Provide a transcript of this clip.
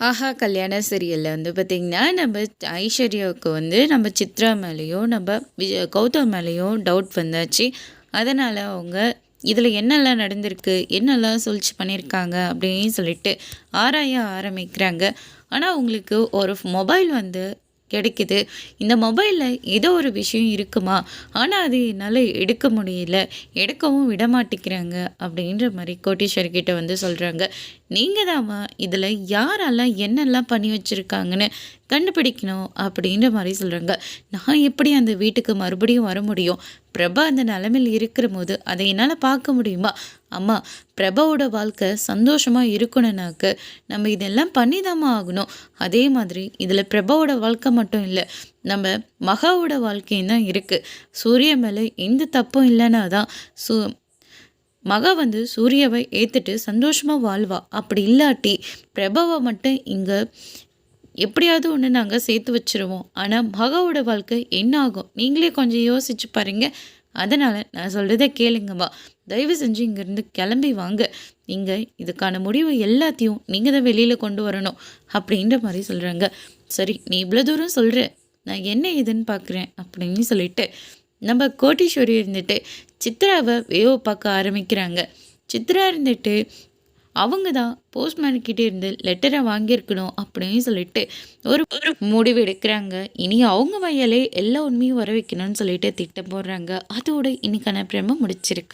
ஆஹா கல்யாண சீரியலில் வந்து பார்த்திங்கன்னா நம்ம ஐஸ்வர்யாவுக்கு வந்து நம்ம சித்ரா மேலேயும் நம்ம விஜய் கௌதம் மேலேயும் டவுட் வந்தாச்சு. அதனால் அவங்க இதில் என்னெல்லாம் நடந்திருக்கு? என்னெல்லாம் சொல்லிச்சு பண்ணியிருக்காங்க அப்படின்னு சொல்லிட்டு ஆராய ஆரம்பிக்கிறாங்க. ஆனால் அவங்களுக்கு ஒரு மொபைல் வந்து கிடைக்குது. இந்த மொபைலில் ஏதோ ஒரு விஷயம் இருக்குமா? ஆனால் அது என்னால் எடுக்க முடியல. எடுக்கவும் விட மாட்டேங்கிறாங்க அப்படின்ற மாதிரி கோட்டீஸ்வர்கிட்ட வந்து சொல்கிறாங்க நீங்கள் தாம்மா இதில் யாரெல்லாம் என்னெல்லாம் பண்ணி வச்சுருக்காங்கன்னு கண்டுபிடிக்கணும் அப்படின்ற மாதிரி சொல்கிறாங்க நான் எப்படி அந்த வீட்டுக்கு மறுபடியும் வர முடியும்? பிரபா அந்த நிலமையில் இருக்கிற போது அதை என்னால் பார்க்க முடியுமா? அம்மா பிரபாவோட வாழ்க்கை சந்தோஷமாக இருக்கணும்னாக்க நம்ம இதெல்லாம் பண்ணி ஆகணும். அதே மாதிரி இதில் பிரபாவோட வாழ்க்கை மட்டும் இல்லை நம்ம மகாவோட வாழ்க்கையும் தான் இருக்குது சூரிய மேலே எந்த தப்பும் இல்லைன்னா தான் சூ மக வந்து சூர்யாவை ஏற்றுட்டு சந்தோஷமாக வாழ்வா. அப்படி இல்லாட்டி பிரபாவை மட்டும் இங்கே எப்படியாவது ஒன்று நாங்கள் சேர்த்து வச்சுருவோம். ஆனால் மகாவோட வாழ்க்கை என்ன ஆகும்? நீங்களே கொஞ்சம் யோசிச்சு பாருங்கள் அதனால் நான் சொல்கிறத கேளுங்கம்மா. தயவு செஞ்சு இங்கேருந்து கிளம்பி வாங்க. நீங்கள் இதுக்கான முடிவு எல்லாத்தையும் நீங்கள் தான் வெளியில் கொண்டு வரணும் அப்படின்ற மாதிரி சொல்கிறாங்க சரி நீ இவ்வளோ தூரம் சொல்கிற நான் என்ன இதுன்னு பார்க்குறேன் அப்படின்னு சொல்லிட்டு நம்ம கோட்டீஸ்வரி இருந்துட்டு சித்ராவை வேவ பார்க்க ஆரம்பிக்கிறாங்க. சித்ரா இருந்துட்டு அவங்க தான் போஸ்ட்மேன் இருந்து லெட்டரை வாங்கியிருக்கணும் அப்படின்னு சொல்லிட்டு ஒரு ஒரு முடிவு எடுக்கிறாங்க. இனி அவங்க வயலே எல்லா உண்மையும் வர வைக்கணும்னு சொல்லிட்டு திட்டம் போடுறாங்க. அதோட இன்னைக்கான பிரம முடிச்சிருக்கா